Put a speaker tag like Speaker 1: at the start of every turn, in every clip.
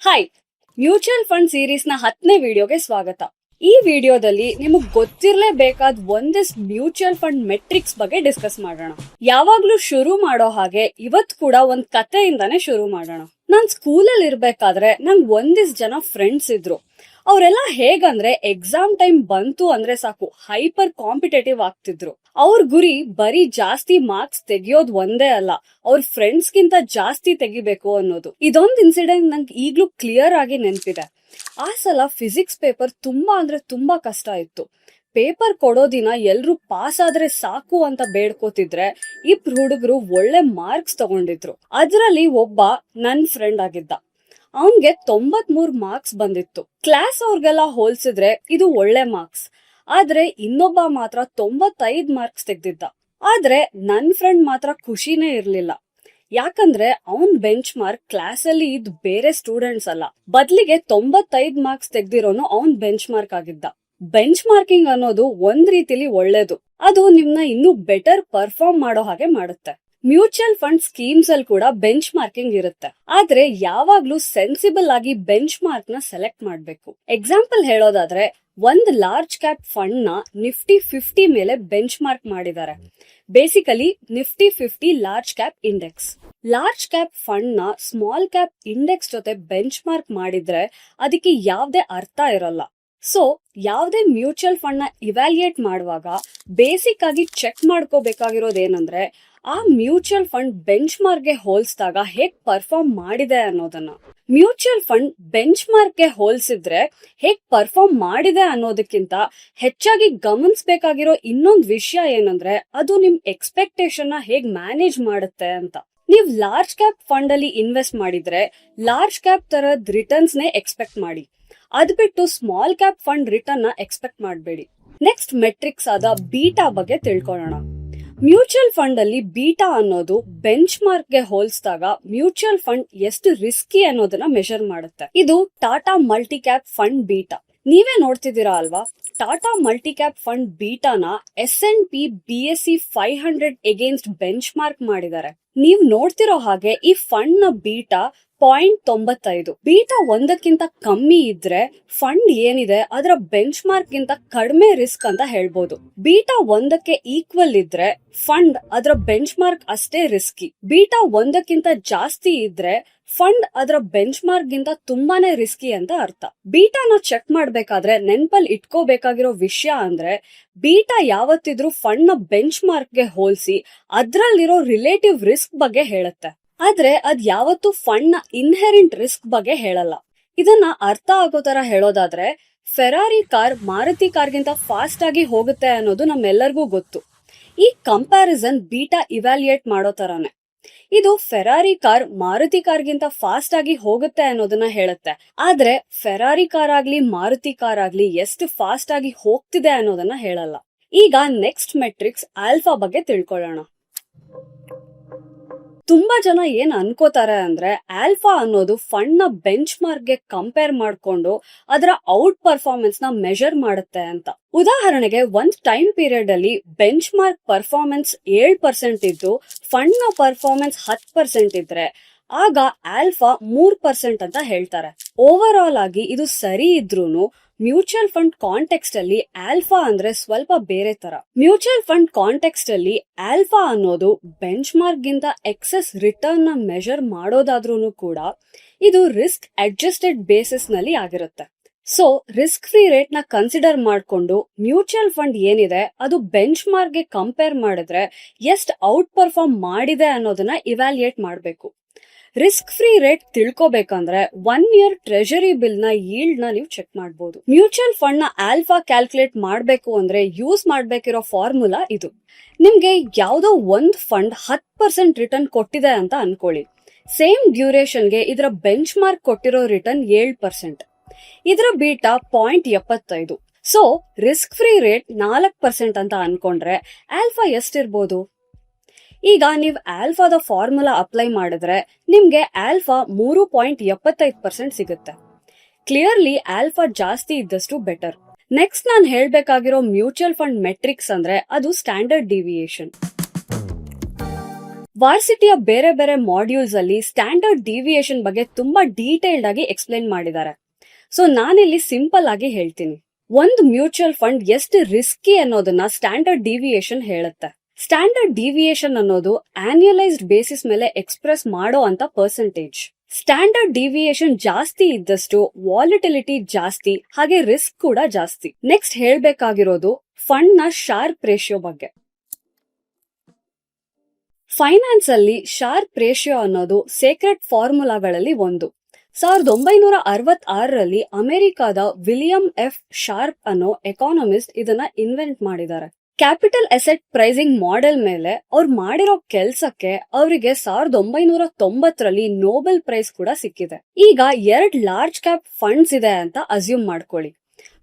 Speaker 1: Hi mutual fund ಸೀರೀಸ್ನ ಹತ್ತನೇ ವಿಡಿಯೋಗೆ ಸ್ವಾಗತ. ಈ ವಿಡಿಯೋದಲ್ಲಿ ನಿಮಗ್ ಗೊತ್ತಿರಲೇಬೇಕಾದ ಒಂದಿಷ್ಟು ಮ್ಯೂಚುವಲ್ ಫಂಡ್ ಮೆಟ್ರಿಕ್ಸ್ ಬಗ್ಗೆ ಡಿಸ್ಕಸ್ ಮಾಡೋಣ. ಯಾವಾಗ್ಲೂ ಶುರು ಮಾಡೋ ಹಾಗೆ ಇವತ್ ಕೂಡ ಒಂದ್ ಕಥೆಯಿಂದಾನೆ ಶುರು ಮಾಡೋಣ. ನಾನ್ ಸ್ಕೂಲಲ್ಲಿ ಇರ್ಬೇಕಾದ್ರೆ ನಂಗ್ ಒಂದಿಷ್ಟು ಜನ ಫ್ರೆಂಡ್ಸ್ ಇದ್ರು. ಅವರೆಲ್ಲ ಹೇಗಂದ್ರೆ ಎಕ್ಸಾಮ್ ಟೈಮ್ ಬಂತು ಅಂದ್ರೆ ಸಾಕು ಹೈಪರ್ ಕಾಂಪಿಟೇಟಿವ್ ಆಗ್ತಿದ್ರು. ಅವ್ರ ಗುರಿ ಬರೀ ಜಾಸ್ತಿ ಮಾರ್ಕ್ಸ್ ತೆಗಿಯೋದ್ ಒಂದೇ ಅಲ್ಲ, ಅವ್ರ ಫ್ರೆಂಡ್ಸ್ ಗಿಂತ ಜಾಸ್ತಿ ತೆಗಿಬೇಕು ಅನ್ನೋದು. ಇದೊಂದ್ ಇನ್ಸಿಡೆಂಟ್ ನಂಗೆ ಈಗ್ಲೂ ಕ್ಲಿಯರ್ ಆಗಿ ನೆನ್ಪಿದೆ. ಆ ಸಲ ಫಿಸಿಕ್ಸ್ ಪೇಪರ್ ತುಂಬಾ ಅಂದ್ರೆ ತುಂಬಾ ಕಷ್ಟ ಇತ್ತು. ಪೇಪರ್ ಕೊಡೋ ದಿನ ಎಲ್ರು ಪಾಸ್ ಆದ್ರೆ ಸಾಕು ಅಂತ ಬೇಡ್ಕೋತಿದ್ರೆ ಇಬ್ರು ಹುಡುಗರು ಒಳ್ಳೆ ಮಾರ್ಕ್ಸ್ ತಗೊಂಡಿದ್ರು. ಅದ್ರಲ್ಲಿ ಒಬ್ಬ ನನ್ ಫ್ರೆಂಡ್ ಆಗಿದ್ದ. ಅವನ್ಗೆ ತೊಂಬತ್ ಮೂರ್ ಮಾರ್ಕ್ಸ್ ಬಂದಿತ್ತು. ಕ್ಲಾಸ್ ಅವ್ರಿಗೆಲ್ಲ ಹೋಲ್ಸಿದ್ರೆ ಇದು ಒಳ್ಳೆ ಮಾರ್ಕ್ಸ್. ಆದ್ರೆ ಇನ್ನೊಬ್ಬ ಮಾತ್ರ ತೊಂಬತ್ತೈದ್ ಮಾರ್ಕ್ಸ್ ತೆಗ್ದಿದ್ದ. ಆದ್ರೆ ನನ್ ಫ್ರೆಂಡ್ ಮಾತ್ರ ಖುಷಿನೇ ಇರ್ಲಿಲ್ಲ. ಯಾಕಂದ್ರೆ ಅವನ್ ಬೆಂಚ್ ಮಾರ್ಕ್ ಕ್ಲಾಸ್ ಅಲ್ಲಿ ಇದ್ ಬೇರೆ ಸ್ಟೂಡೆಂಟ್ಸ್ ಅಲ್ಲ. ಬದ್ಲಿಗೆ ತೊಂಬತ್ತೈದ್ ಮಾರ್ಕ್ಸ್ ತೆಗ್ದಿರೋನು ಅವನ್ ಬೆಂಚ್ ಮಾರ್ಕ್ ಆಗಿದ್ದ. ಬೆಂಚ್ ಮಾರ್ಕಿಂಗ್ ಅನ್ನೋದು ಒಂದ್ ರೀತಿಲಿ ಒಳ್ಳೇದು. ಅದು ನಿಮ್ನ ಇನ್ನೂ ಬೆಟರ್ ಪರ್ಫಾರ್ಮ್ ಮಾಡೋ ಹಾಗೆ ಮಾಡುತ್ತೆ. ಮ್ಯೂಚುವಲ್ ಫಂಡ್ ಸ್ಕೀಮ್ಸ್ ಅಲ್ಲಿ ಕೂಡ ಬೆಂಚ್ ಮಾರ್ಕಿಂಗ್ ಇರುತ್ತೆ. ಆದ್ರೆ ಯಾವಾಗ್ಲೂ ಸೆನ್ಸಿಬಲ್ ಆಗಿ ಬೆಂಚ್ ಮಾರ್ಕ್ನ ಸೆಲೆಕ್ಟ್ ಮಾಡಬೇಕು. ಎಕ್ಸಾಂಪಲ್ ಹೇಳೋದಾದ್ರೆ, ಒಂದ್ ಲಾರ್ಜ್ ಕ್ಯಾಪ್ ಫಂಡ್ನ ನಿಫ್ಟಿ ಫಿಫ್ಟಿ ಮೇಲೆ ಬೆಂಚ್ ಮಾರ್ಕ್ ಮಾಡಿದ್ದಾರೆ. Basically Nifty fifty large cap index. Large cap ಫಂಡ್ನ small cap index ಜೊತೆ ಬೆಂಚ್ ಮಾರ್ಕ್ ಮಾಡಿದ್ರೆ ಅದಕ್ಕೆ ಯಾವ್ದೇ ಅರ್ಥ ಇರಲ್ಲ. ಸೊ, ಯಾವ್ದೇ ಮ್ಯೂಚುವಲ್ ಫಂಡ್ನ ಇವ್ಯಾಲ್ಯೂಯೇಟ್ ಮಾಡುವಾಗ ಬೇಸಿಕ್ ಆಗಿ ಚೆಕ್ ಮಾಡ್ಕೋಬೇಕಾಗಿರೋದು ಏನಂದ್ರೆ ಆ ಮ್ಯೂಚುವಲ್ ಫಂಡ್ ಬೆಂಚ್ ಮಾರ್ಕ್ಗೆ ಹೋಲಿಸಿದಾಗ ಹೇಗ್ ಪರ್ಫಾರ್ಮ್ ಮಾಡಿದೆ ಅನ್ನೋದನ್ನ. ಮ್ಯೂಚುವಲ್ ಫಂಡ್ ಬೆಂಚ್ ಮಾರ್ಕ್ಗೆ ಹೋಲಿಸಿದ್ರೆ ಹೇಗ್ ಪರ್ಫಾರ್ಮ್ ಮಾಡಿದೆ ಅನ್ನೋದಕ್ಕಿಂತ ಹೆಚ್ಚಾಗಿ ಗಮನಿಸಬೇಕಾಗಿರೋ ಇನ್ನೊಂದು ವಿಷಯ ಏನಂದ್ರೆ ಅದು ನಿಮ್ ಎಕ್ಸ್ಪೆಕ್ಟೇಷನ್ ಹೇಗ್ ಮ್ಯಾನೇಜ್ ಮಾಡುತ್ತೆ ಅಂತ. ನೀವ್ ಲಾರ್ಜ್ ಕ್ಯಾಪ್ ಫಂಡ್ ಅಲ್ಲಿ ಇನ್ವೆಸ್ಟ್ ಮಾಡಿದ್ರೆ ಲಾರ್ಜ್ ಕ್ಯಾಪ್ ತರದ್ ರಿಟರ್ನ್ಸ್ ನೇ ಎಕ್ಸ್ಪೆಕ್ಟ್ ಮಾಡಿ. ಅದ್ ಬಿಟ್ಟು small cap fund return expect ಮಾಡಬೇಡಿ. ನೆಕ್ಸ್ಟ್ ಮೆಟ್ರಿಕ್ಸ್ ಆದ ಬೀಟಾ ಬಗ್ಗೆ ತಿಳ್ಕೊಳ್ಳೋಣ. ಮ್ಯೂಚುವಲ್ ಫಂಡ್ ಅಲ್ಲಿ ಬೀಟಾ ಅನ್ನೋದು ಬೆಂಚ್ ಮಾರ್ಕ್ಗೆ ಹೋಲಿಸಿದಾಗ ಮ್ಯೂಚುವಲ್ ಫಂಡ್ ಎಷ್ಟು ರಿಸ್ಕಿ ಅನ್ನೋದನ್ನ ಮೆಷರ್ ಮಾಡುತ್ತೆ. ಇದು Tata multi cap fund beta. ನೀವೇ ನೋಡ್ತಿದ್ದೀರಾ ಅಲ್ವಾ? Tata multi cap fund ಬೀಟಾನ S N P B S C five hundred against bench mark ಮಾಡಿದ್ದಾರೆ. ನೀವ್ ನೋಡ್ತಿರೋ ಹಾಗೆ ಈ ಫಂಡ್ನ ಬೀಟಾ ಪಾಯಿಂಟ್ ತೊಂಬತ್ತೈದು. ಬೀಟಾ ಒಂದಕ್ಕಿಂತ ಕಮ್ಮಿ ಇದ್ರೆ ಫಂಡ್ ಏನಿದೆ, ಅದರ ಬೆಂಚ್ ಮಾರ್ಕ್ ಗಿಂತ ಕಡಿಮೆ ರಿಸ್ಕ್ ಅಂತ ಹೇಳ್ಬೋದು. ಬೀಟಾ ಒಂದಕ್ಕೆ ಈಕ್ವಲ್ ಇದ್ರೆ ಫಂಡ್ ಅದರ ಬೆಂಚ್ ಮಾರ್ಕ್ ಅಷ್ಟೇ ರಿಸ್ಕಿ ಬೀಟಾ ಒಂದಕ್ಕಿಂತ ಜಾಸ್ತಿ ಇದ್ರೆ ಫಂಡ್ ಅದರ ಬೆಂಚ್ ಮಾರ್ಕ್ ಗಿಂತ ತುಂಬಾನೇ ರಿಸ್ಕಿ ಅಂತ ಅರ್ಥ. ಬೀಟಾನ ಚೆಕ್ ಮಾಡ್ಬೇಕಾದ್ರೆ, ನೆನ್ಪಲ್ ಇಟ್ಕೋಬೇಕಾಗಿರೋ ವಿಷಯ ಅಂದ್ರೆ ಬೀಟಾ ಯಾವತ್ತಿದ್ರೂ ಫಂಡ್ನ ಬೆಂಚ್ ಮಾರ್ಕ್ಗೆ ಹೋಲಿಸಿ, ಅದ್ರಲ್ಲಿರೋ ರಿಲೇಟಿವ್ ರಿಸ್ಕ್ ಬಗ್ಗೆ ಹೇಳುತ್ತೆ. ಆದ್ರೆ ಅದ್ ಯಾವತ್ತೂ ಫಂಡ್ನ ಇನ್ಹೆರೆಂಟ್ ರಿಸ್ಕ್ ಬಗ್ಗೆ ಹೇಳಲ್ಲ. ಇದನ್ನ ಅರ್ಥ ಆಗೋ ತರ ಹೇಳೋದಾದ್ರೆ ಫೆರಾರಿ ಕಾರ್ ಮಾರುತಿ ಕಾರ್ಗಿಂತ ಫಾಸ್ಟ್ ಆಗಿ ಹೋಗುತ್ತೆ ಅನ್ನೋದು ನಮ್ಮೆಲ್ಲರಿಗೂ ಗೊತ್ತು. ಈ ಕಂಪ್ಯಾರಿಸನ್ ಬೀಟಾ ಇವ್ಯಾಲ್ಯೂಯೇಟ್ ಮಾಡೋ ತರಾನೇ. ಇದು ಫೆರಾರಿ ಕಾರ್ ಮಾರುತಿ ಕಾರ್ಗಿಂತ ಫಾಸ್ಟ್ ಆಗಿ ಹೋಗುತ್ತೆ ಅನ್ನೋದನ್ನ ಹೇಳುತ್ತೆ. ಆದ್ರೆ ಫೆರಾರಿ ಕಾರ್ ಆಗ್ಲಿ, ಮಾರುತಿ ಕಾರ್ ಆಗ್ಲಿ ಎಷ್ಟು ಫಾಸ್ಟ್ ಆಗಿ ಹೋಗ್ತಿದೆ ಅನ್ನೋದನ್ನ ಹೇಳಲ್ಲ. ಈಗ ನೆಕ್ಸ್ಟ್ ಮೆಟ್ರಿಕ್ಸ್ ಆಲ್ಫಾ ಬಗ್ಗೆ ತಿಳ್ಕೊಳ್ಳೋಣ. ತುಂಬಾ ಜನ ಏನ್ ಅನ್ಕೋತಾರೆ ಅಂದ್ರೆ ಆಲ್ಫಾ ಅನ್ನೋದು ಫಂಡ್ನ ಬೆಂಚ್ ಮಾರ್ಕ್ಗೆ ಕಂಪೇರ್ ಮಾಡ್ಕೊಂಡು ಅದರ ಔಟ್ ಪರ್ಫಾರ್ಮೆನ್ಸ್ನ ಮೆಜರ್ ಮಾಡುತ್ತೆ ಅಂತ. ಉದಾಹರಣೆಗೆ ಒಂದ್ ಟೈಮ್ ಪೀರಿಯಡ್ ಅಲ್ಲಿ ಬೆಂಚ್ ಮಾರ್ಕ್ ಪರ್ಫಾರ್ಮೆನ್ಸ್ ಏಳ್ ಪರ್ಸೆಂಟ್ ಇದ್ದು ಫಂಡ್ನ ಪರ್ಫಾರ್ಮೆನ್ಸ್ ಹತ್ ಪರ್ಸೆಂಟ್ ಇದ್ರೆ ಆಗ ಆಲ್ಫಾ ಮೂರ್ ಪರ್ಸೆಂಟ್ ಅಂತ ಹೇಳ್ತಾರೆ. ಓವರ್ ಆಲ್ ಆಗಿ ಇದು ಸರಿ ಇದ್ರೂನು ಮ್ಯೂಚುವಲ್ ಫಂಡ್ ಕಾಂಟೆಕ್ಸ್ಟ್ ಅಲ್ಲಿ ಆಲ್ಫಾ ಅಂದ್ರೆ ಸ್ವಲ್ಪ ಬೇರೆ ತರ. ಮ್ಯೂಚುವಲ್ ಫಂಡ್ ಕಾಂಟೆಕ್ಸ್ಟ್ ಅಲ್ಲಿ ಆಲ್ಫಾ ಅನ್ನೋದು ಬೆಂಚ್ ಮಾರ್ಕ್ ಗಿಂತ ಎಕ್ಸೆಸ್ ರಿಟರ್ನ್ನ ಮೆಷರ್ ಮಾಡೋದಾದ್ರೂ ಕೂಡ ಇದು ರಿಸ್ಕ್ ಅಡ್ಜಸ್ಟೆಡ್ ಬೇಸಿಸ್ನಲ್ಲಿ ಆಗಿರುತ್ತೆ. ಸೊ ರಿಸ್ಕ್ ಫ್ರೀ ರೇಟ್ನ ಕನ್ಸಿಡರ್ ಮಾಡಿಕೊಂಡು ಮ್ಯೂಚುವಲ್ ಫಂಡ್ ಏನಿದೆ ಅದು ಬೆಂಚ್ ಮಾರ್ಕ್ಗೆ ಕಂಪೇರ್ ಮಾಡಿದ್ರೆ ಎಷ್ಟು ಔಟ್ ಪರ್ಫಾರ್ಮ್ ಮಾಡಿದೆ ಅನ್ನೋದನ್ನ ಇವ್ಯಾಲ್ಯೂಯೇಟ್ ಮಾಡಬೇಕು. ರಿಸ್ಕ್ ಫ್ರೀ ರೇಟ್ ತಿಳ್ಕೊಬೇಕಂದ್ರೆ ಒನ್ ಇಯರ್ ಟ್ರೆಜರಿ ಬಿಲ್ನ ಈಲ್ಡ್ನ ನೀವು ಚೆಕ್ ಮಾಡಬಹುದು ಮ್ಯೂಚುವಲ್ ಫಂಡ್ನ ಆಲ್ಫಾ ಕ್ಯಾಲ್ಕುಲೇಟ್ ಮಾಡಬೇಕು ಅಂದ್ರೆ ಯೂಸ್ ಮಾಡ್ಬೇಕಿರೋ ಫಾರ್ಮುಲಾ ಇದು. ನಿಮ್ಗೆ ಯಾವ್ದೋ ಒಂದ್ ಫಂಡ್ ಹತ್ ಪರ್ಸೆಂಟ್ ರಿಟರ್ನ್ ಕೊಟ್ಟಿದೆ ಅಂತ ಅನ್ಕೊಳ್ಳಿ. ಸೇಮ್ ಡ್ಯೂರೇಷನ್ಗೆ ಇದರ ಬೆಂಚ್ ಮಾರ್ಕ್ ಕೊಟ್ಟಿರೋ ರಿಟರ್ನ್ ಏಳು ಪರ್ಸೆಂಟ್ ಇದರ ಬೀಟಾ ಪಾಯಿಂಟ್ ಎಪ್ಪತ್ತೈದು. ಸೊ ರಿಸ್ಕ್ ಫ್ರೀ ರೇಟ್ ನಾಲ್ಕು ಪರ್ಸೆಂಟ್ ಅಂತ ಅನ್ಕೊಂಡ್ರೆ ಆಲ್ಫಾ ಎಷ್ಟಿರ್ಬೋದು ಈಗ ನೀವು ಆಲ್ಫಾದ ಫಾರ್ಮುಲಾ ಅಪ್ಲೈ ಮಾಡಿದ್ರೆ ನಿಮ್ಗೆ ಆಲ್ಫಾ ಮೂರು ಪಾಯಿಂಟ್ ಎಪ್ಪತ್ತೈದು ಪರ್ಸೆಂಟ್ ಸಿಗುತ್ತೆ. ಕ್ಲಿಯರ್ಲಿ ಆಲ್ಫಾ ಜಾಸ್ತಿ ಇದ್ದಷ್ಟು ಬೆಟರ್ ನೆಕ್ಸ್ಟ್ ನಾನು ಹೇಳ್ಬೇಕಾಗಿರೋ ಮ್ಯೂಚುವಲ್ ಫಂಡ್ ಮೆಟ್ರಿಕ್ಸ್ ಅಂದ್ರೆ ಅದು ಸ್ಟ್ಯಾಂಡರ್ಡ್ ಡಿವಿಯೇಷನ್ ವಾರ್ಸಿಟಿಯ ಬೇರೆ ಬೇರೆ ಮಾಡ್ಯೂಲ್ಸ್ ಅಲ್ಲಿ ಸ್ಟ್ಯಾಂಡರ್ಡ್ ಡಿವಿಯೇಷನ್ ಬಗ್ಗೆ ತುಂಬಾ ಡೀಟೇಲ್ಡ್ ಆಗಿ ಎಕ್ಸ್ಪ್ಲೈನ್ ಮಾಡಿದ್ದಾರೆ. ಸೊ ನಾನಿಲ್ಲಿ ಸಿಂಪಲ್ ಆಗಿ ಹೇಳ್ತೀನಿ. ಒಂದು ಮ್ಯೂಚುವಲ್ ಫಂಡ್ ಎಷ್ಟು ರಿಸ್ಕಿ ಅನ್ನೋದನ್ನ ಸ್ಟ್ಯಾಂಡರ್ಡ್ ಡಿವಿಯೇಷನ್ ಹೇಳುತ್ತೆ. ಸ್ಟ್ಯಾಂಡರ್ಡ್ ಡಿವಿಯೇಷನ್ ಅನ್ನೋದು ಆನ್ಯುಲೈಸ್ಡ್ ಬೇಸಿಸ್ ಮೇಲೆ ಎಕ್ಸ್ಪ್ರೆಸ್ ಮಾಡೋ ಅಂತ ಪರ್ಸೆಂಟೇಜ್ ಸ್ಟ್ಯಾಂಡರ್ಡ್ ಡಿವಿಯೇಷನ್ ಜಾಸ್ತಿ ಇದ್ದಷ್ಟು ವಾಲಿಟಿಲಿಟಿ ಜಾಸ್ತಿ, ಹಾಗೆ ರಿಸ್ಕ್ ಕೂಡ ಜಾಸ್ತಿ. ನೆಕ್ಸ್ಟ್ ಹೇಳ್ಬೇಕಾಗಿರೋದು ಫಂಡ್ನ ಶಾರ್ಪ್ ರೇಷಿಯೋ ಬಗ್ಗೆ. ಫೈನಾನ್ಸ್ ಅಲ್ಲಿ ಶಾರ್ಪ್ ರೇಷಿಯೋ ಅನ್ನೋದು ಸೇಕ್ರೆಟ್ ಫಾರ್ಮುಲಾಗಳಲ್ಲಿ ಒಂದು. ಸಾವಿರದ ಒಂಬೈನೂರ ಅರವತ್ ಆರರಲ್ಲಿ ಅಮೆರಿಕಾದ ವಿಲಿಯಂ ಎಫ್. ಶಾರ್ಪ್ ಅನ್ನೋ ಎಕಾನಮಿಸ್ಟ್ ಇದನ್ನ ಇನ್ವೆಂಟ್ ಮಾಡಿದ್ದಾರೆ. ಕ್ಯಾಪಿಟಲ್ ಎಸೆಟ್ ಪ್ರೈಸಿಂಗ್ ಮಾಡೆಲ್ ಮೇಲೆ ಅವ್ರು ಮಾಡಿರೋ ಕೆಲ್ಸಕ್ಕೆ ಅವರಿಗೆ ಸಾವಿರದ ಒಂಬೈನೂರ ತೊಂಬತ್ತರಲ್ಲಿ ನೋಬೆಲ್ ಪ್ರೈಸ್ ಕೂಡ ಸಿಕ್ಕಿದೆ. ಈಗ ಎರಡ್ ಲಾರ್ಜ್ ಕ್ಯಾಪ್ ಫಂಡ್ಸ್ ಇದೆ ಅಂತ ಅಸ್ಯೂಮ್ ಮಾಡ್ಕೊಳ್ಳಿ.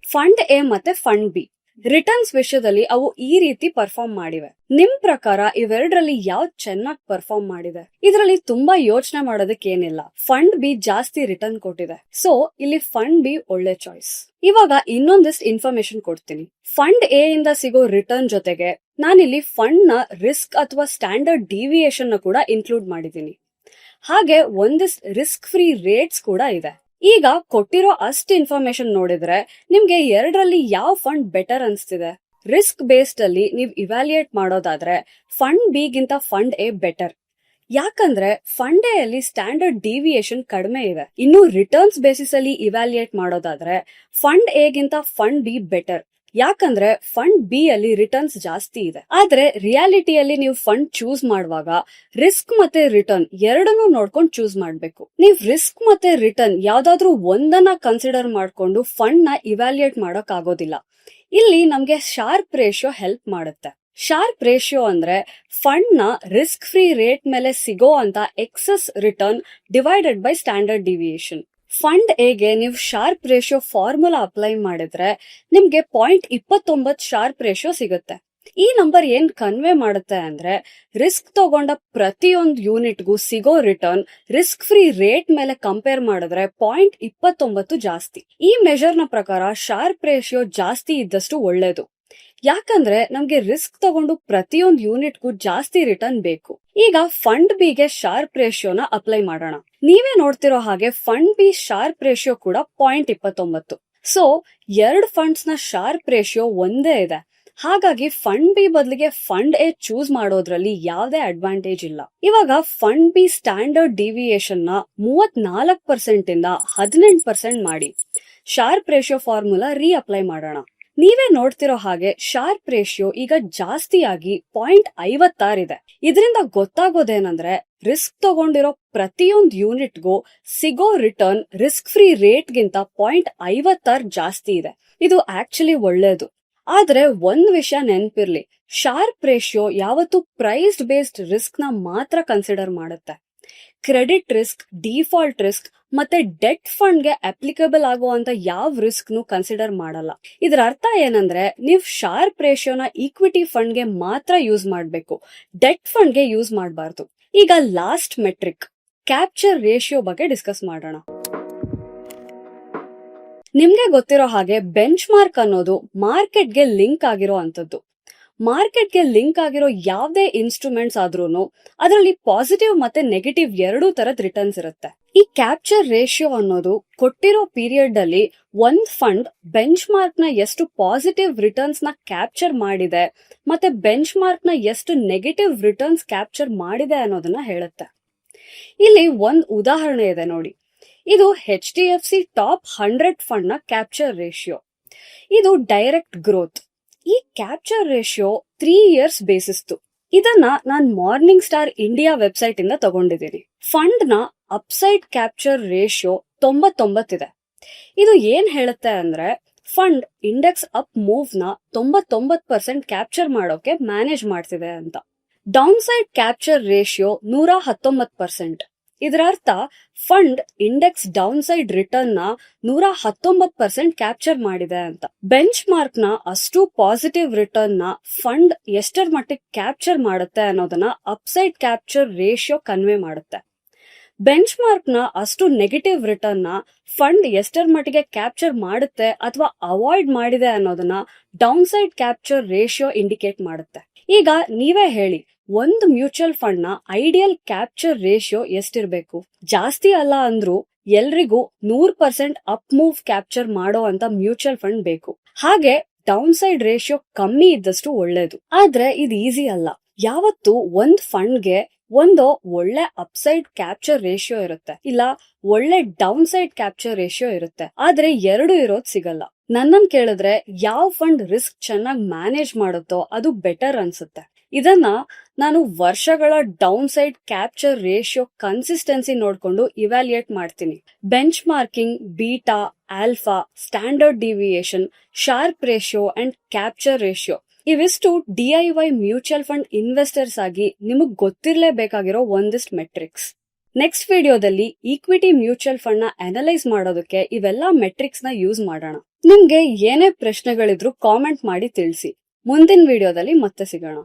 Speaker 1: ಫಂಡ್ ಎ ಮತ್ತೆ ಫಂಡ್ ಬಿ ರಿಟರ್ನ್ಸ್ ವಿಷಯದಲ್ಲಿ ಅವು ಈ ರೀತಿ ಪರ್ಫಾರ್ಮ್ ಮಾಡಿವೆ. ನಿಮ್ ಪ್ರಕಾರ ಇವೆರಡರಲ್ಲಿ ಯಾವ್ದು ಚೆನ್ನಾಗಿ ಪರ್ಫಾರ್ಮ್ ಮಾಡಿದೆ? ಇದರಲ್ಲಿ ತುಂಬಾ ಯೋಚನೆ ಮಾಡೋದಕ್ಕೆ ಏನಿಲ್ಲ. ಫಂಡ್ ಬಿ ಜಾಸ್ತಿ ರಿಟರ್ನ್ ಕೊಟ್ಟಿದೆ. ಸೊ ಇಲ್ಲಿ ಫಂಡ್ ಬಿ ಒಳ್ಳೆ ಚಾಯ್ಸ್ ಇವಾಗ ಇನ್ನೊಂದಿಷ್ಟು ಇನ್ಫಾರ್ಮೇಶನ್ ಕೊಡ್ತೀನಿ. ಫಂಡ್ ಎ ಇಂದ ಸಿಗೋ ರಿಟರ್ನ್ ಜೊತೆಗೆ ನಾನಿಲ್ಲಿ ಫಂಡ್ನ ರಿಸ್ಕ್ ಅಥವಾ ಸ್ಟ್ಯಾಂಡರ್ಡ್ ಡಿವಿಯೇಷನ್ನ ಕೂಡ ಇನ್ಕ್ಲೂಡ್ ಮಾಡಿದ್ದೀನಿ. ಹಾಗೆ ಒಂದಿಷ್ಟು ರಿಸ್ಕ್ ಫ್ರೀ ರೇಟ್ಸ್ ಕೂಡ ಇದೆ. ಈಗ ಕೊಟ್ಟಿರೋ ಅಷ್ಟು ಇನ್ಫಾರ್ಮೇಶನ್ ನೋಡಿದ್ರೆ ನಿಮ್ಗೆ ಎರಡರಲ್ಲಿ ಯಾವ ಫಂಡ್ ಬೆಟರ್ ಅನ್ಸ್ತಿದೆ? ರಿಸ್ಕ್ ಬೇಸ್ಡ್ ಅಲ್ಲಿ ನೀವು ಇವ್ಯಾಲ್ಯೂಯೇಟ್ ಮಾಡೋದಾದ್ರೆ ಫಂಡ್ ಬಿ ಗಿಂತ ಫಂಡ್ ಎ ಬೆಟರ್ ಯಾಕಂದ್ರೆ ಫಂಡ್ ಎ ಅಲ್ಲಿ ಸ್ಟ್ಯಾಂಡರ್ಡ್ ಡಿವಿಯೇಷನ್ ಕಡಿಮೆ ಇದೆ. ಇನ್ನು ರಿಟರ್ನ್ಸ್ ಬೇಸಿಸ್ ಅಲ್ಲಿ ಇವ್ಯಾಲ್ಯೂಯೇಟ್ ಮಾಡೋದಾದ್ರೆ ಫಂಡ್ ಎ ಗಿಂತ ಫಂಡ್ ಬಿ ಬೆಟರ್ ಯಾಕಂದ್ರೆ ಫಂಡ್ ಬಿ ಅಲ್ಲಿ ರಿಟರ್ನ್ಸ್ ಜಾಸ್ತಿ ಇದೆ. ಆದ್ರೆ ರಿಯಾಲಿಟಿಯಲ್ಲಿ ನೀವು ಫಂಡ್ ಚೂಸ್ ಮಾಡುವಾಗ ರಿಸ್ಕ್ ಮತ್ತೆ ರಿಟರ್ನ್ ಎರಡನ್ನೂ ನೋಡ್ಕೊಂಡು ಚೂಸ್ ಮಾಡ್ಬೇಕು. ನೀವು ರಿಸ್ಕ್ ಮತ್ತೆ ರಿಟರ್ನ್ ಯಾವ್ದಾದ್ರೂ ಒಂದನ್ನ ಕನ್ಸಿಡರ್ ಮಾಡ್ಕೊಂಡು ಫಂಡ್ನ ಇವ್ಯಾಲ್ಯೂಯೇಟ್ ಮಾಡಕ್ ಆಗೋದಿಲ್ಲ. ಇಲ್ಲಿ ನಮ್ಗೆ ಶಾರ್ಪ್ ರೇಷಿಯೋ ಹೆಲ್ಪ್ ಮಾಡುತ್ತೆ. ಶಾರ್ಪ್ ರೇಷಿಯೋ ಅಂದ್ರೆ ಫಂಡ್ನ ರಿಸ್ಕ್ ಫ್ರೀ ರೇಟ್ ಮೇಲೆ ಸಿಗೋ ಅಂತ excess return divided by standard deviation fund ಎಗೆ ನೀವು ಶಾರ್ಪ್ ರೇಷಿಯೋ ಫಾರ್ಮುಲಾ ಅಪ್ಲೈ ಮಾಡಿದ್ರೆ ನಿಮ್ಗೆ ಪಾಯಿಂಟ್ ಇಪ್ಪತ್ತೊಂಬತ್ತು ಶಾರ್ಪ್ ರೇಷಿಯೋ ಸಿಗುತ್ತೆ. ಈ ನಂಬರ್ ಏನ್ ಕನ್ವೆ ಮಾಡುತ್ತೆ ಅಂದ್ರೆ ರಿಸ್ಕ್ ತಗೊಂಡ ಪ್ರತಿಯೊಂದು ಯೂನಿಟ್ಗೂ ಸಿಗೋ ರಿಟರ್ನ್ ರಿಸ್ಕ್ ಫ್ರೀ ರೇಟ್ ಮೇಲೆ ಕಂಪೇರ್ ಮಾಡಿದ್ರೆ ಪಾಯಿಂಟ್ ಇಪ್ಪತ್ತೊಂಬತ್ತು ಜಾಸ್ತಿ. ಈ ಮೆಜರ್ನ ಪ್ರಕಾರ ಶಾರ್ಪ್ ರೇಷಿಯೋ ಜಾಸ್ತಿ ಇದ್ದಷ್ಟು ಒಳ್ಳೇದು. ಯಾಕಂದ್ರೆ ನಮ್ಗೆ ರಿಸ್ಕ್ ತಗೊಂಡು ಪ್ರತಿಯೊಂದು ಯೂನಿಟ್ಗೂ ಜಾಸ್ತಿ ರಿಟರ್ನ್ ಬೇಕು. ಈಗ ಫಂಡ್ ಬಿಗೆ ಶಾರ್ಪ್ ರೇಷಿಯೋನ ಅಪ್ಲೈ ಮಾಡೋಣ. ನೀವೇ ನೋಡ್ತಿರೋ ಹಾಗೆ ಫಂಡ್ ಬಿ ಶಾರ್ಪ್ ರೇಷಿಯೋ ಕೂಡ ಪಾಯಿಂಟ್ ಇಪ್ಪತ್ತೊಂಬತ್ತು. ಸೊ ಎರಡು ಫಂಡ್ಸ್ನ ಶಾರ್ಪ್ ರೇಷಿಯೋ ಒಂದೇ ಇದೆ. ಹಾಗಾಗಿ ಫಂಡ್ ಬಿ ಬದಲಿಗೆ ಫಂಡ್ ಎ ಚೂಸ್ ಮಾಡೋದ್ರಲ್ಲಿ ಯಾವುದೇ ಅಡ್ವಾಂಟೇಜ್ ಇಲ್ಲ. ಇವಾಗ ಫಂಡ್ ಬಿ ಸ್ಟ್ಯಾಂಡರ್ಡ್ ಡಿವಿಯೇಷನ್ನ ಮೂವತ್ ನಾಲ್ಕು ಪರ್ಸೆಂಟ್ ಇಂದ ಹದಿನೆಂಟು ಪರ್ಸೆಂಟ್ ಮಾಡಿ. Sharpe ratio formula reapply ಮಾಡೋಣ. ನೀವೇ ನೋಡ್ತಿರೋ ಹಾಗೆ ಶಾರ್ಪ್ ರೇಷಿಯೋ ಈಗ ಜಾಸ್ತಿಯಾಗಿ ಪಾಯಿಂಟ್ ಐವತ್ತಾರಿದೆ ಇದರಿಂದ ಗೊತ್ತಾಗೋದೇನಂದ್ರೆ ರಿಸ್ಕ್ ತಗೊಂಡಿರೋ ಪ್ರತಿಯೊಂದು ಯೂನಿಟ್ಗೂ ಸಿಗೋ ರಿಟರ್ನ್ ರಿಸ್ಕ್ ಫ್ರೀ ರೇಟ್ ಗಿಂತ ಪಾಯಿಂಟ್ ಐವತ್ತಾರು ಜಾಸ್ತಿ ಇದೆ. ಇದು ಆಕ್ಚುಲಿ ಒಳ್ಳೇದು. ಆದ್ರೆ ಒಂದ್ ವಿಷಯ ನೆನ್ಪಿರ್ಲಿ ಶಾರ್ಪ್ ರೇಷಿಯೋ ಯಾವತ್ತು ಪ್ರೈಸ್ಡ್ ಬೇಸ್ಡ್ ರಿಸ್ಕ್ನ ಮಾತ್ರ ಕನ್ಸಿಡರ್ ಮಾಡುತ್ತೆ. ಕ್ರೆಡಿಟ್ ರಿಸ್ಕ್ ಡಿಫಾಲ್ಟ್ ರಿಸ್ಕ್ ಮತ್ತೆ ಡೆಟ್ ಫಂಡ್ಗೆ ಅಪ್ಲಿಕಬಲ್ ಆಗುವಂತ ಯಾವ ರಿಸ್ಕ್ ನು ಕನ್ಸಿಡರ್ ಮಾಡಲ್ಲ. ಇದರ ಅರ್ಥ ಏನಂದ್ರೆ ನೀವು ಶಾರ್ಪ್ ರೇಷಿಯೋನ ಈಕ್ವಿಟಿ ಫಂಡ್ಗೆ ಮಾತ್ರ ಯೂಸ್ ಮಾಡಬೇಕು. ಡೆಟ್ ಫಂಡ್ಗೆ ಯೂಸ್ ಮಾಡಬಾರ್ದು. ಈಗ ಲಾಸ್ಟ್ ಮೆಟ್ರಿಕ್ ಕ್ಯಾಪ್ಚರ್ ರೇಷಿಯೋ ಬಗ್ಗೆ ಡಿಸ್ಕಸ್ ಮಾಡೋಣ. ನಿಮ್ಗೆ ಗೊತ್ತಿರೋ ಹಾಗೆ ಬೆಂಚ್ ಮಾರ್ಕ್ ಅನ್ನೋದು ಮಾರ್ಕೆಟ್ಗೆ ಲಿಂಕ್ ಆಗಿರೋ ಅಂತದ್ದು ಮಾರ್ಕೆಟ್ಗೆ ಲಿಂಕ್ ಆಗಿರೋ ಯಾವುದೇ ಇನ್ಸ್ಟ್ರೂಮೆಂಟ್ಸ್ ಆದ್ರೂ ಅದರಲ್ಲಿ ಪಾಸಿಟಿವ್ ಮತ್ತೆ ನೆಗೆಟಿವ್ ಎರಡೂ ತರದ್ ರಿಟರ್ನ್ಸ್ ಇರುತ್ತೆ. ಈ ಕ್ಯಾಪ್ಚರ್ ರೇಷಿಯೋ ಅನ್ನೋದು ಕೊಟ್ಟಿರೋ ಪೀರಿಯಡ್ ಅಲ್ಲಿ ಒಂದ್ ಫಂಡ್ ಬೆಂಚ್ ಮಾರ್ಕ್ನ ಎಷ್ಟು ಪಾಸಿಟಿವ್ ರಿಟರ್ನ್ಸ್ನ ಕ್ಯಾಪ್ಚರ್ ಮಾಡಿದೆ ಮತ್ತೆ ಬೆಂಚ್ ಮಾರ್ಕ್ನ ಎಷ್ಟು ನೆಗೆಟಿವ್ ರಿಟರ್ನ್ಸ್ ಕ್ಯಾಪ್ಚರ್ ಮಾಡಿದೆ ಅನ್ನೋದನ್ನ ಹೇಳುತ್ತೆ. ಇಲ್ಲಿ ಒಂದ್ ಉದಾಹರಣೆ ಇದೆ ನೋಡಿ. ಇದು H D F C top hundred ಫಂಡ್ನ capture ratio. ಇದು ಡೈರೆಕ್ಟ್ ಗ್ರೋತ್. ಈ ಕ್ಯಾಪ್ಚರ್ ರೇಷಿಯೋ ತ್ರೀ ಇಯರ್ಸ್ ಬೇಸಿಸ್ತು ಇದನ್ನ ನಾನ್ ಮಾರ್ನಿಂಗ್ ಸ್ಟಾರ್ ಇಂಡಿಯಾ ವೆಬ್ಸೈಟ್ ಇಂದ ತಗೊಂಡಿದ್ದೀನಿ. ಫಂಡ್ನ ಅಪ್ಸೈಡ್ ಕ್ಯಾಪ್ಚರ್ ರೇಷಿಯೋ ತೊಂಬತ್ತೊಂಬತ್ತಿದೆ ಇದು. ಏನ್ ಹೇಳುತ್ತೆ ಅಂದ್ರೆ ಫಂಡ್ ಇಂಡೆಕ್ಸ್ ಅಪ್ ಮೂವ್ನ ತೊಂಬತ್ತೊಂಬತ್ ಪರ್ಸೆಂಟ್ ಕ್ಯಾಪ್ಚರ್ ಮಾಡೋಕೆ ಮ್ಯಾನೇಜ್ ಮಾಡ್ತಿದೆ ಅಂತ. ಡೌನ್ ಸೈಡ್ ಕ್ಯಾಪ್ಚರ್ ರೇಷಿಯೋ ನೂರ ಹತ್ತೊಂಬತ್ ಪರ್ಸೆಂಟ್ ಇದರ ಅರ್ಥ ಫಂಡ್ ಇಂಡೆಕ್ಸ್ ಡೌನ್ ಸೈಡ್ ರಿಟರ್ನ್ನ ನೂರ ಹತ್ತೊಂಬತ್ ಪರ್ಸೆಂಟ್ ಕ್ಯಾಪ್ಚರ್ ಮಾಡಿದೆ ಅಂತ. ಬೆಂಚ್ ಮಾರ್ಕ್ನ ಅಷ್ಟು ಪಾಸಿಟಿವ್ ರಿಟರ್ನ್ನ ಫಂಡ್ ಎಷ್ಟರ ಮಟ್ಟಿಗೆ ಕ್ಯಾಪ್ಚರ್ ಮಾಡುತ್ತೆ ಅನ್ನೋದನ್ನ ಅಪ್ಸೈಡ್ ಕ್ಯಾಪ್ಚರ್ ರೇಷಿಯೋ ಕನ್ವೆ ಮಾಡುತ್ತೆ. ಬೆಂಚ್ ಮಾರ್ಕ್ ಅಷ್ಟು ನೆಗೆಟಿವ್ ರಿಟರ್ನ್ನ ಫಂಡ್ ಎಷ್ಟರ ಮಟ್ಟಿಗೆ ಕ್ಯಾಪ್ಚರ್ ಮಾಡುತ್ತೆ ಅಥವಾ ಅವಾಯ್ಡ್ ಮಾಡಿದೆ ಅನ್ನೋದನ್ನ downside capture ratio indicate ಮಾಡುತ್ತೆ. ಈಗ ನೀವೇ ಹೇಳಿ, ಒಂದು ಮ್ಯೂಚುವಲ್ ಫಂಡ್ನ ಐಡಿಯಲ್ ಕ್ಯಾಪ್ಚರ್ ರೇಷಿಯೋ ಎಷ್ಟಿರ್ಬೇಕು? ಜಾಸ್ತಿ ಅಲ್ಲ ಅಂದ್ರೂ ಎಲ್ರಿಗೂ ನೂರ್ ಪರ್ಸೆಂಟ್ ಅಪ್ ಮೂವ್ ಕ್ಯಾಪ್ಚರ್ ಮಾಡೋ ಅಂತ ಮ್ಯೂಚುವಲ್ ಫಂಡ್ ಬೇಕು. ಹಾಗೆ ಡೌನ್ ಸೈಡ್ ರೇಷಿಯೋ ಕಮ್ಮಿ ಇದ್ದಷ್ಟು ಒಳ್ಳೇದು. ಆದ್ರೆ ಇದು ಈಸಿ ಅಲ್ಲ. ಯಾವತ್ತು ಒಂದ್ ಫಂಡ್ಗೆ ಒಂದು ಒಳ್ಳೆ ಅಪ್ಸೈಡ್ ಕ್ಯಾಪ್ಚರ್ ರೇಷಿಯೋ ಇರುತ್ತೆ. ಇಲ್ಲ, ಒಳ್ಳೆ ಡೌನ್ ಸೈಡ್ ಕ್ಯಾಪ್ಚರ್ ರೇಷಿಯೋ ಇರುತ್ತೆ. ಆದ್ರೆ ಎರಡು ಇರೋದ್ ಸಿಗಲ್ಲ. ನನ್ನನ್ ಕೇಳಿದ್ರೆ ಯಾವ ಫಂಡ್ ರಿಸ್ಕ್ ಚೆನ್ನಾಗಿ ಮ್ಯಾನೇಜ್ ಮಾಡುತ್ತೋ ಅದು ಬೆಟರ್ ಅನ್ಸುತ್ತೆ. ಇದನ್ನ ನಾನು ವರ್ಷಗಳ downside capture ratio consistency ನೋಡ್ಕೊಂಡು ಇವ್ಯಾಲ್ಯೂಯೇಟ್ ಮಾಡ್ತೀನಿ. Benchmarking beta alpha standard deviation Sharpe ratio and capture ratio ಇವಿಷ್ಟು ಡಿಐವೈ ಮ್ಯೂಚುವಲ್ ಫಂಡ್ ಇನ್ವೆಸ್ಟರ್ಸ್ ಆಗಿ ನಿಮಗ್ ಗೊತ್ತಿರಲೇಬೇಕಾಗಿರೋ ಒಂದಿಷ್ಟು ಮೆಟ್ರಿಕ್ಸ್. ನೆಕ್ಸ್ಟ್ ವಿಡಿಯೋದಲ್ಲಿ ಈಕ್ವಿಟಿ ಮ್ಯೂಚುವಲ್ ಫಂಡ್ನ ಅನಲೈಸ್ ಮಾಡೋದಕ್ಕೆ ಇವೆಲ್ಲ ಮೆಟ್ರಿಕ್ಸ್ನ ಯೂಸ್ ಮಾಡೋಣ. ನಿಮ್ಗೆ ಏನೇ ಪ್ರಶ್ನೆಗಳಿದ್ರು ಕಾಮೆಂಟ್ ಮಾಡಿ ತಿಳಿಸಿ. ಮುಂದಿನ ವಿಡಿಯೋದಲ್ಲಿ ಮತ್ತೆ ಸಿಗೋಣ.